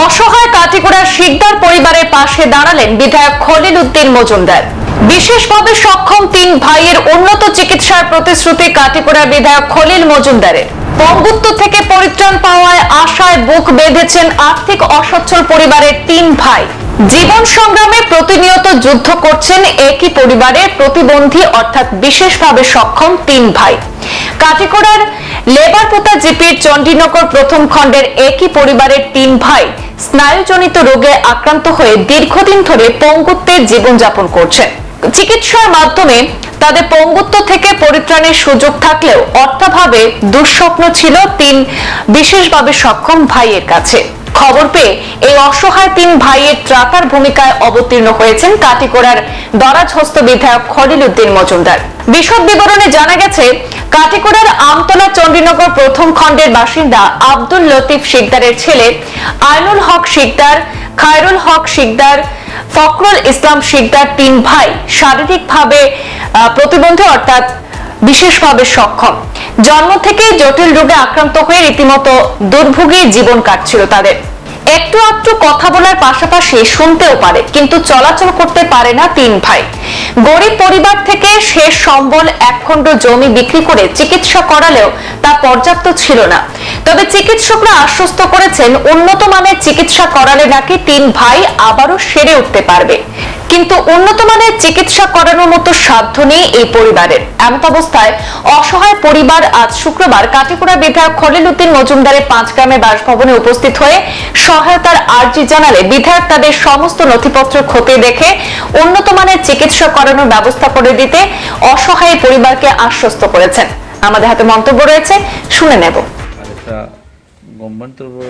অসহায় কাটিগড়ার শিকদার পরিবারের পাশে দাঁড়ালেন বিধায়ক খলিল উদ্দিন মজুমদার। বিশেষভাবে সক্ষম তিন ভাইয়ের উন্নত চিকিৎসার প্রতিশ্রুতি কাটিগড়ার বিধায়ক খলিল মজুমদারের। পঙ্গুত্ব থেকে পরিত্রাণ পাওয়ায় আশায় বুক বেঁধেছেন আর্থিক অসচ্ছল পরিবারের তিন ভাই। জীবন সংগ্রামে প্রতিনিয়ত যুদ্ধ করছেন একই পরিবারের প্রতিবন্ধী, অর্থাৎ বিশেষভাবে সক্ষম তিন ভাই। কাটিকোড়ার লেবারপোতা জিপির চণ্ডীনগর প্রথম খণ্ডের একই পরিবারের তিন ভাই স্নায়ুজনিত রোগে আক্রান্ত হয়ে দীর্ঘদিন ধরে পঙ্গুত্বের জীবনযাপন করছে। চিকিৎসার মাধ্যমে তাদের পঙ্গুত্ব থেকে পরিত্রাণের সুযোগ থাকলেও অর্থাভাবে দুঃস্বপ্ন ছিল তিন বিশেষভাবে সক্ষম ভাইয়ের কাছে। খবর পেয়ে এই অসহায় তিন ভাইয়ের ত্রাতার ভূমিকায় অবতীর্ণ হয়েছেন কাটিকোড়ার দরাজ হস্ত বিধায়ক খলিল উদ্দিন মজুমদার। বিশদ বিবরণে জানা গেছে, কাটিকোড়ার আমতলা চণ্ডীনগর প্রথম খণ্ডের বাসিন্দা আব্দুল লতিফ শিকদারের ছেলে আইনুল হক শিকদার, খায়রুল হক শিকদার, ফখরুল ইসলাম শিকদার তিন ভাই শারীরিকভাবে প্রতিবন্ধী অর্থাৎ বিশেষভাবে সক্ষম। জন্ম থেকে জটিল রোগে আক্রান্ত হয়ে রীতিমতো দুর্ভোগে জীবন কাটছিল তাদের। একটু আধটু কথা বলার পাশাপাশি শুনতেও পারে, কিন্তু চলাচল করতে পারে না তিন ভাই। গরিব পরিবার থেকে শেষ সম্বল একখণ্ড জমি বিক্রি করে চিকিৎসা করালেও তা পর্যাপ্ত ছিল না। তবে চিকিৎসকরা আশ্বস্ত করেছেন, উন্নত মানের চিকিৎসা করালে নাকি তিন ভাই আবারও সেরে উঠতে পারবে। কিন্তু উন্নত মানের চিকিৎসা করানোর মতো সাধ্য নেই এই পরিবারের। এমত অবস্থায় অসহায় পরিবার আজ শুক্রবার কাটিপুরা বিধায়ক খলিল উদ্দিন মজুমদারের পাঁচ গ্রামের বাসভবনে উপস্থিত হয়ে সহায়তার আর্জি জানালে বিধায়ক তাদের সমস্ত নথিপত্র খতিয়ে দেখে উন্নত মানের চিকিৎসা করানোর ব্যবস্থা করে দিতে অসহায় পরিবারকে আশ্বস্ত করেছেন। আমাদের হাতে মন্তব্য রয়েছে, শুনে নেব। আর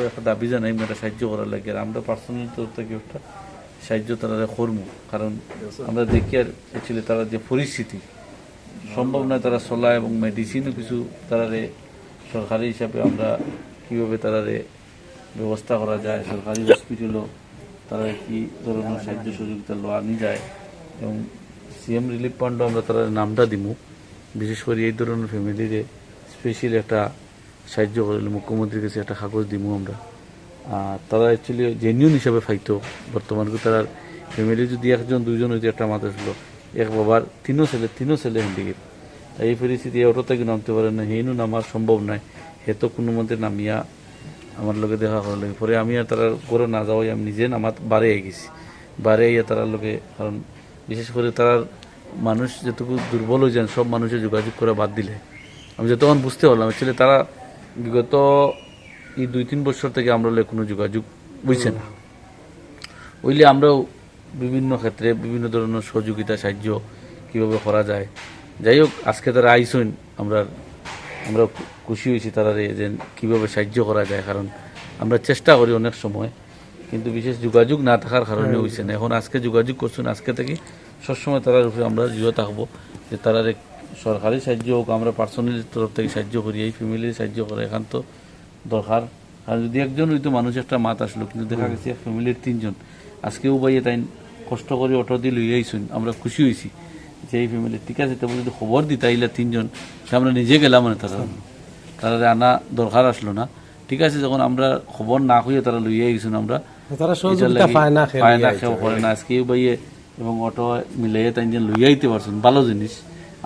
একটা দাবি জানাই একটা সাহায্য করার লাগে। আমরা পার্সোনাল তরফ থেকে একটা সাহায্য তারা করব। কারণ আমরা দেখি আর অ্যাকচুয়ালি তারা যে পরিস্থিতি সম্ভব নয় তারা চলা এবং মেডিসিনও কিছু তারারে সরকারি হিসাবে আমরা কীভাবে তারারে ব্যবস্থা করা যায় সরকারি হসপিটালও তারা কি ধরনের সাহায্য সহযোগিতা লওয়া নি যায় এবং সিএম রিলিফ ফান্ডও আমরা তার নামটা দিমু। বিশেষ করে এই ধরনের ফ্যামিলিরে স্পেশাল একটা সাহায্য করলে মুখ্যমন্ত্রীর কাছে একটা কাগজ দিমু আমরা। তারা অ্যাকচুয়ালি জেনিউন হিসাবে ফাইতো। বর্তমান তারা ফ্যামিলি যদি একজন, দুইজন হইতে একটা মাথা ছিল এক বাবার তিনও ছেলে তিনও ছেলে হ্যান্ডিকেপ তাই এই পরিস্থিতি অটো থেকে নামতে পারে না হেনু নামার সম্ভব নাই হে তো কোনো মতে নামিয়া আমার লোকে দেখা করার লাগে। পরে আমি আর তারা করে না যাওয়াই আমি নিজে নামাত বারে গেছি। বারে ইয়ে তারার লোকে কারণ বিশেষ করে তারার মানুষ যেটুকু দুর্বল হয়ে যান, সব মানুষের যোগাযোগ করে বাদ দিলে। আমি যতক্ষণ বুঝতে পারলাম অ্যাকচুয়ালি তারা বিগত এই দুই তিন বছর থেকে আমরা কোনো যোগাযোগ বুঝছে না। ওইলে আমরাও বিভিন্ন ক্ষেত্রে বিভিন্ন ধরনের সহযোগিতা সাহায্য কীভাবে করা যায়। যাই হোক আজকে তারা আইসইন আমরা আমরা খুশি হয়েছি তারা যে কীভাবে সাহায্য করা যায় কারণ আমরা চেষ্টা করি অনেক সময় কিন্তু বিশেষ যোগাযোগ না থাকার কারণে হয়েছে না। এখন আজকে যোগাযোগ করছেন আজকে থেকে সবসময় তারার উপরে আমরা জিও থাকব যে তারা সরকারি সাহায্য হোক আমরা পার্সোনাল তরফ থেকে সাহায্য করি এই ফ্যামিলির সাহায্য করে এখান তো দরকার। আর যদি একজন হয়তো মানুষ একটা মাত আসলো কিন্তু দেখা গেছে এক ফ্যামিলির তিনজন। আজকেও বাইয়ে তাই কষ্ট করে অটো দিয়ে লই আইসুন আমরা খুশি হয়েছি যে এই ফ্যামিলি ঠিক আছে তবে যদি খবর দিতে আইলা তিনজন সে আমরা নিজে গেলাম মানে তারা। তারা আনা দরকার আসলো না। ঠিক আছে যখন আমরা খবর না হইয়ে তারা লইয়া গেছুন আমরা তারা পায় না খেয়ে লইয়া করে না। বাইয়ে এবং অটো মিলাইয়ে তাই লইয়া আইতে পারছেন ভালো জিনিস।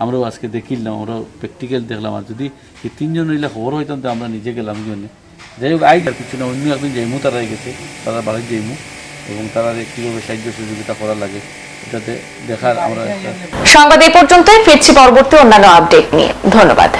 আমরাও আজকে দেখিলাম ওরাও প্র্যাকটিক্যাল দেখলাম। আর যদি এই তিনজন হইলে খবর হইতাম তো আমরা নিজে গেলাম জন্য। যাই হোক আই আর কিছু না, অন্য একজন যেমু তারা গেছে, তারা বাড়ির যেমু এবং তারা কীভাবে সাহায্য সহযোগিতা করা লাগে, এটাতে দেখার আমরা সংবাদ এই পর্যন্তই, ফিরছি পরবর্তী অন্যান্য আপডেট নিয়ে। ধন্যবাদ।